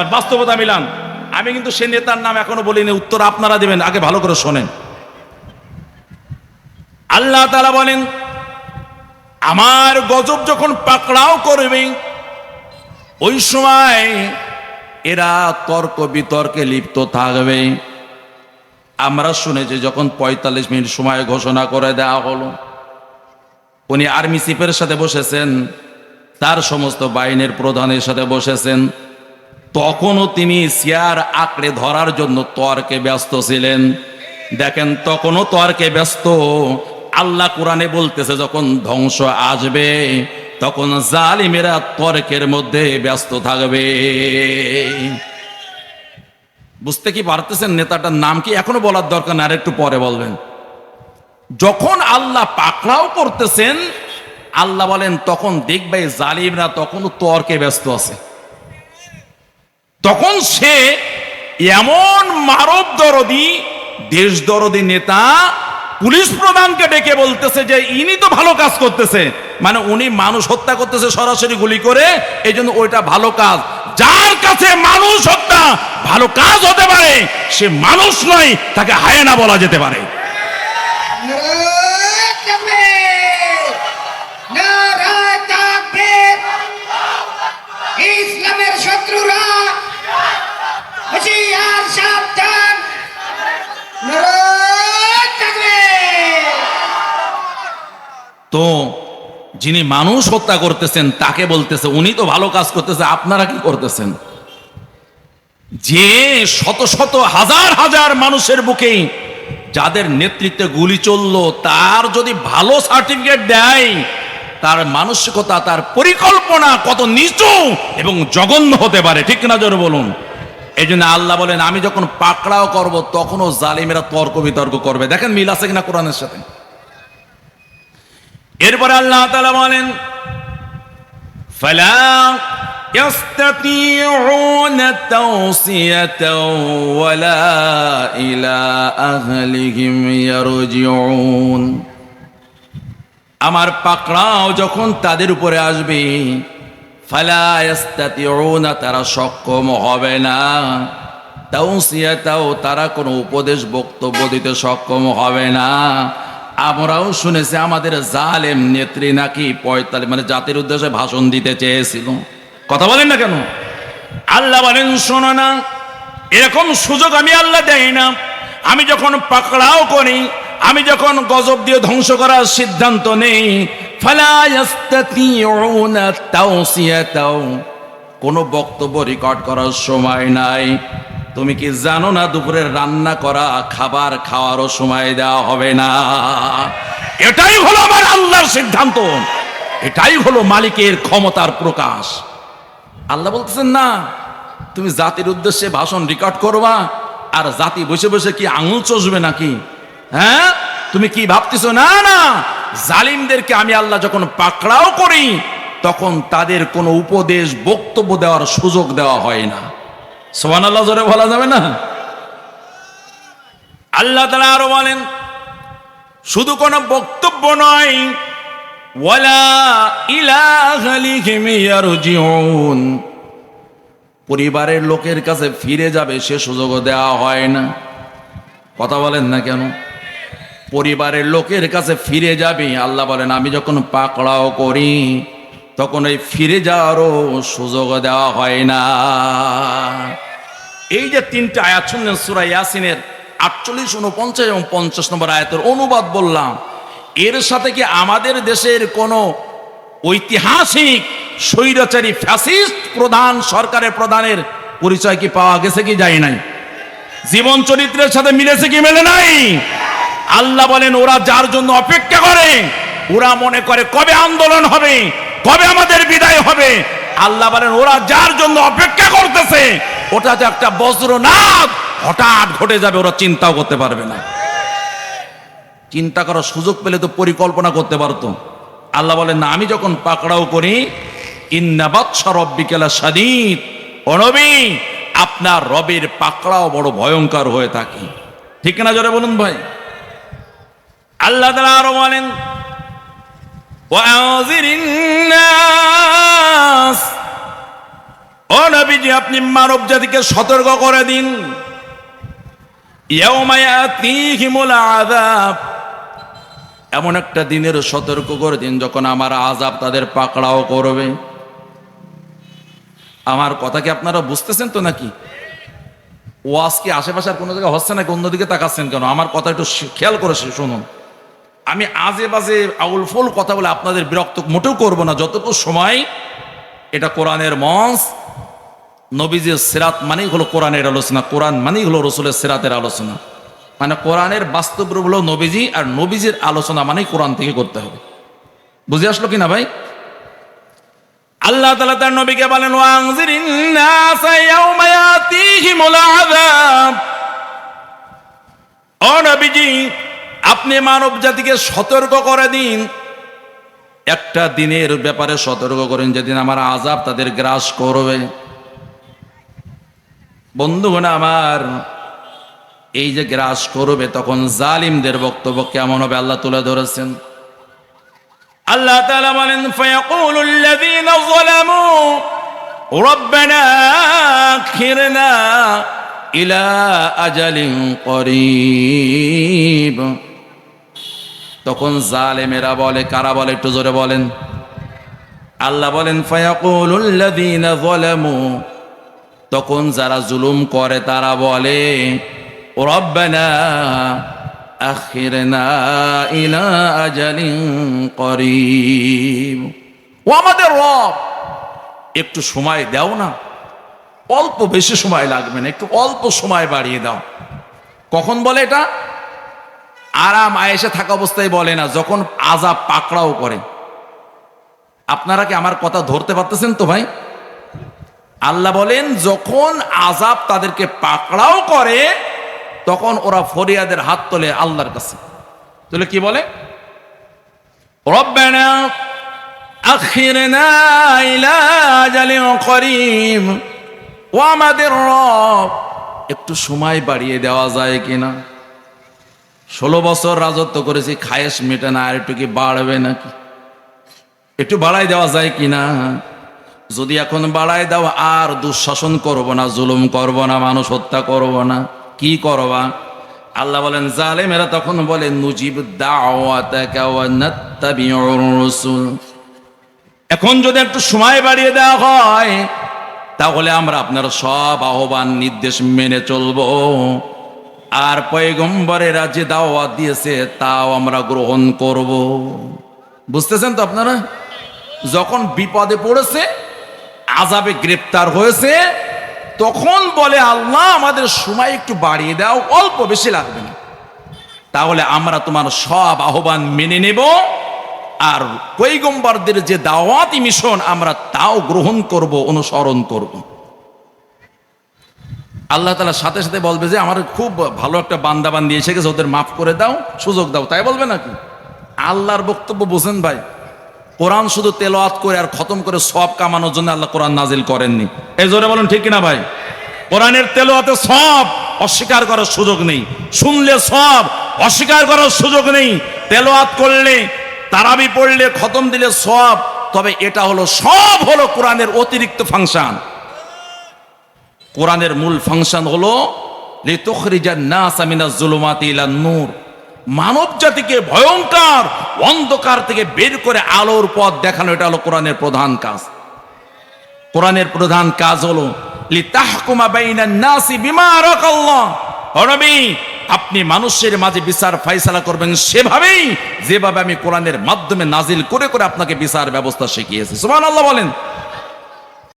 এবার বাস্তবতা মিলান। আমি কিন্তু সে নেতার নাম এখনও বলিনি, উত্তর আপনারা দেবেন, আগে ভালো করে শোনেন। আল্লাহ তালা বলেন, আমার গজব যখন পাকড়াও করবে, ওই সময় এরা তর্ক বিতর্কে লিপ্ত থাকবে। আমরা শুনেছি যখন পঁয়তাল্লিশ মিনিট সময় ঘোষণা করে দেওয়া হলো, উনি আর্মি চিফের সাথে বসেছেন, তার সমস্ত বাহিনীর প্রধানের সাথে বসেছেন তখনও তিনি চেয়ার আঁকড়ে ধরার জন্য তর্কে ব্যস্ত ছিলেন। দেখেন, তখনও তর্কে ব্যস্ত। আল্লাহ কোরআনে বলতেছে, যখন ধ্বংস আসবে, তখন জালিমেরা তর্কের মধ্যে ব্যস্ত থাকবে। বুঝতে কি পারতেছেন নেতাটার নাম কি? এখনও বলার দরকার না আর একটু পরে বলবেন। যখন আল্লাহ পাকড়াও করতেছেন, আল্লাহ বলেন, তখন দেখবে জালিমরা তখনও তর্কে ব্যস্ত আছে। তখন সে এমন মানব দরদি, দেশ দরদি নেতা পুলিশ প্রধানকে ডেকে বলতেছে যে, ইনি তো ভালো কাজ করতেছে। মানে উনি মানুষ হত্যা করতেছে সরাসরি গুলি করে এই জন্য ওইটা ভালো কাজ। যার কাছে মানুষ হত্যা, ভালো কাজ হতে পারে, সে মানুষ নয়, তাকে হায়না বলা যেতে পারে। তো যিনি মানুষ হত্যা করতেছেন, তাকে বলতেছে, উনি তো ভালো কাজ করতেছে, আপনারা কি করতেছেন? যে শত শত হাজার হাজার মানুষের বুকে যাদের নেতৃত্বে গুলি চলল, তার যদি ভালো সার্টিফিকেট দেয়, তার মানসিকতা, তার পরিকল্পনা কত নিচু এবং জঘন্য হতে পারে, ঠিক না জোরে বলুন? এই জন্য আল্লাহ বলেন, আমি যখন পাকড়াও করব, তখনও জালিমেরা তর্ক বিতর্ক করবে। দেখেন মিল আছে কিনা কোরআনের সাথে? এরপরে আল্লাহ তালা বলেন فلا يستطيعون توصية ولا إلى أهلهم يرجعون আমার পাকড়াও যখন তাদের উপরে আসবে ফালা ইয়াস্তাতিউনা তারা সক্ষম হবে না তাও তারা কোনো উপদেশ বক্তব্য দিতে সক্ষম হবে না আমরাও শুনেছি আমাদের জালেম নেত্রী নাকি পঁয়তাল্লিশ মানে জাতির উদ্দেশ্যে ভাষণ দিতে চেয়েছিল। কথা বলেন না কেন? আল্লাহ বলেন, শোনো না, এরকম সুযোগ আমি আল্লাহ দেই না। আমি যখন পাকড়াও করি, আমি যখন গজব দিয়ে ধ্বংস করার সিদ্ধান্ত নেই কোনো বক্তব্য রেকর্ড করার সময় নাই। তুমি কি জানো না দুপুরের রান্না করা, খাবার খাওয়ারও সময় দেওয়া হবে না? এটাই হলো আমার আল্লাহর সিদ্ধান্ত। এটাই হলো মালিকের ক্ষমতার প্রকাশ। আল্লাহ বলতেছেন, না, তুমি জাতির উদ্দেশ্যে ভাষণ রেকর্ড করবা, আর জাতি বসে বসে কি আঙুল চষবে নাকি? হ্যাঁ? তুমি কি ভাবতেছো, না না, জালিমদেরকে আমি আল্লাহ যখন পাকড়াও করি, তখন তাদের কোনো উপদেশ, বক্তব্য দেওয়ার সুযোগ দেওয়া হয় না। সোহান আল্লাহ জোরে বলা যাবে না? আল্লাহ তালা আরও বলেন, শুধু কোনো বক্তব্য নয় পরিবারের লোকের কাছে ফিরে যাবে, সে সুযোগও দেওয়া হয় না। কথা বলেন না কেন? পরিবারের লোকের কাছে ফিরে যাবে, আল্লাহ বলেন, আমি যখন পাকড়াও করি তখন এই ফিরে যাওয়ারও সুযোগ দেওয়া হয় না। এই যে তিনটা আয়াত শুনলেন সুরা ইয়াসিনের আটচল্লিশ, উনপঞ্চাশ এবং পঞ্চাশ নম্বর আয়াতের অনুবাদ বললাম, এর সাথে কি আমাদের দেশের কোনো ঐতিহাসিক, স্বৈরাচারী, ফ্যাসিস্ট প্রধান, সরকারের প্রধানের পরিচয় কি পাওয়া গেছে কি যায় নাই? জীবন চরিত্রের সাথে মিলেছে কি মেলে নাই? আল্লাহ বলেন, ওরা যার জন্য অপেক্ষা করে, ওরা মনে করে কবে আন্দোলন হবে কবে আমাদের বিদায় হবে? আল্লাহ বলেন, ওরা যার জন্য অপেক্ষা করতেছে, ওটা যে একটা বজ্র বজ্রনাথ হঠাৎ ঘটে যাবে, ওরা চিন্তাও করতে পারবে না। চিন্তা করার সুযোগ পেলে তো পরিকল্পনা করতে পারতো। আল্লাহ বলেন, না, আমি যখন পাকড়াও করি অনবী আপনার রবের পাকড়াও বড় ভয়ঙ্কর হয়ে থাকে। ঠিক না জোরে বলুন ভাই? আল্লাহ আরও বলেন ও নবীজি, আপনি মানব জাতিকে সতর্ক করে দিন। এমন একটা দিনের সতর্ক করে দিন যখন আমার আজাব তাদের পাকড়াও করবে। আমার কথা কি আপনারা বুঝতেছেন তো নাকি? ওয়াজ কি আশেপাশে আর কোনো জায়গায় হচ্ছে নাকি? অন্যদিকে তাকাচ্ছেন কেন? আমার কথা একটু খেয়াল করে শুনুন। আমি আজে বাজে আউল ফুল কথা বলে আপনাদের বিরক্ত মোটেও করব না। যতটুকু সময়, এটা কোরআনের মঞ্চ, নবীজির সেরাত মানেই হলো কোরআনের আলোচনা, কোরআন মানেই হলো রসুলের সেরাতের আলোচনা। মানে কোরআনের বাস্তব রূপ হলো নবীজি আর নবীজির আলোচনা মানেই কোরআন থেকে করতে হবে। বুঝে আসলো কি না ভাই? আল্লাহ তাআলা তার নবীকে বলেন ও নবীজি আপনি মানব জাতিকে সতর্ক করে দিন। একটা দিনের ব্যাপারে সতর্ক করেন, যেদিন আমার আজাব তাদের গ্রাস করবে। বন্ধুগণ আমার, এই যে গ্রাস করবে, তখন জালিমদের বক্তব্য কেমন হবে আল্লাহ তুলে ধরেছেন। আল্লাহ বলেন ইলা আজালিন করিব। তখন জালেমেরা বলে, কারা বলে, একটু জোরে বলেন। আল্লাহ বলেন যালামু। তখন যারা জুলুম করে, তারা বলে ও আমাদের রব, একটু সময় দাও না। অল্প বেশি সময় লাগবে না, একটু অল্প সময় বাড়িয়ে দাও। কখন বলে এটা? আরাম আয়েসে থাকা অবস্থায় বলে না, যখন আজাব পাকড়াও করে। আপনারা কি আমার কথা ধরতে পারতেছেন তো ভাই? আল্লাহ বলেন, যখন আজাব তাদেরকে পাকড়াও করে, তখন ওরা ফরিয়াদের হাত তোলে আল্লাহর কাছে। তোলে কি বলে? করিম। ও আমাদের রব, একটু সময় বাড়িয়ে দেওয়া যায় কিনা? ষোলো বছর রাজত্ব করেছি, খায়েশ মেটে না, আর একটু কি বাড়বে নাকি? একটু বাড়াই দেওয়া যায় কিনা যদি এখন বাড়াই দাও, আর দুঃশাসন করব না, জুলুম করব না, মানুষ হত্যা করব না, কি করবা? আল্লাহ বলেন, জালেমেরা তখন বলে, নুজিব এখন যদি একটু সময় বাড়িয়ে দেওয়া হয়, তাহলে আমরা আপনার সব আহ্বান, নির্দেশ মেনে চলবো। আর পয়গম্বরেরা যে দাওয়াত দিয়েছে, তাও আমরা গ্রহণ করব। বুঝতেছেন তো আপনারা? যখন বিপদে পড়েছে আজাবে গ্রেপ্তার হয়েছে, তখন বলে, আল্লাহ, আমাদের সময় একটু বাড়িয়ে দাও, অল্প বেশি লাগবে না। তাহলে আমরা তোমার সব আহ্বান মেনে নেব, আর পৈগম্বরদের যে দাওয়াতি মিশন, আমরা তাও গ্রহণ করব, অনুসরণ করব। আল্লাহ তালা সাথে সাথে বলবে যে, আমার খুব ভালো একটা বান্দা বান্দি এসে গেছে, ওদের মাফ করে দাও, সুযোগ দাও। তাই বলবে নাকি? আল্লাহর বক্তব্য বোঝেন ভাই। কোরআন শুধু তেলাওয়াত করে আর খতম করে সব কামানোর জন্য আল্লাহ কোরআন নাজিল করেননি। এই জোরে বলুন, ঠিক কিনা ভাই? কোরআনের তেলাওয়াতে সব অস্বীকার করার সুযোগ নেই। শুনলে সব, অস্বীকার করার সুযোগ নেই। তেলাওয়াত করলে, তারাবি পড়লে, খতম দিলে সব, তবে এটা হলো, সব হলো কোরআনের অতিরিক্ত ফাংশন। কোরআনের মূল ফাংশন হলো নূর। মানব জাতিকে ভয়ঙ্কর অন্ধকার থেকে বের করে আলোর পথ দেখানো, এটা হলো কোরআনের প্রধান কাজ। কোরআনের প্রধান কাজ হলো আপনি মানুষের মাঝে বিচার ফাইসালা করবেন সেভাবেই, যেভাবে আমি কোরআনের মাধ্যমে নাজিল করে করে আপনাকে বিচার ব্যবস্থা শিখিয়েছি। সুবহানাল্লাহ বলেন।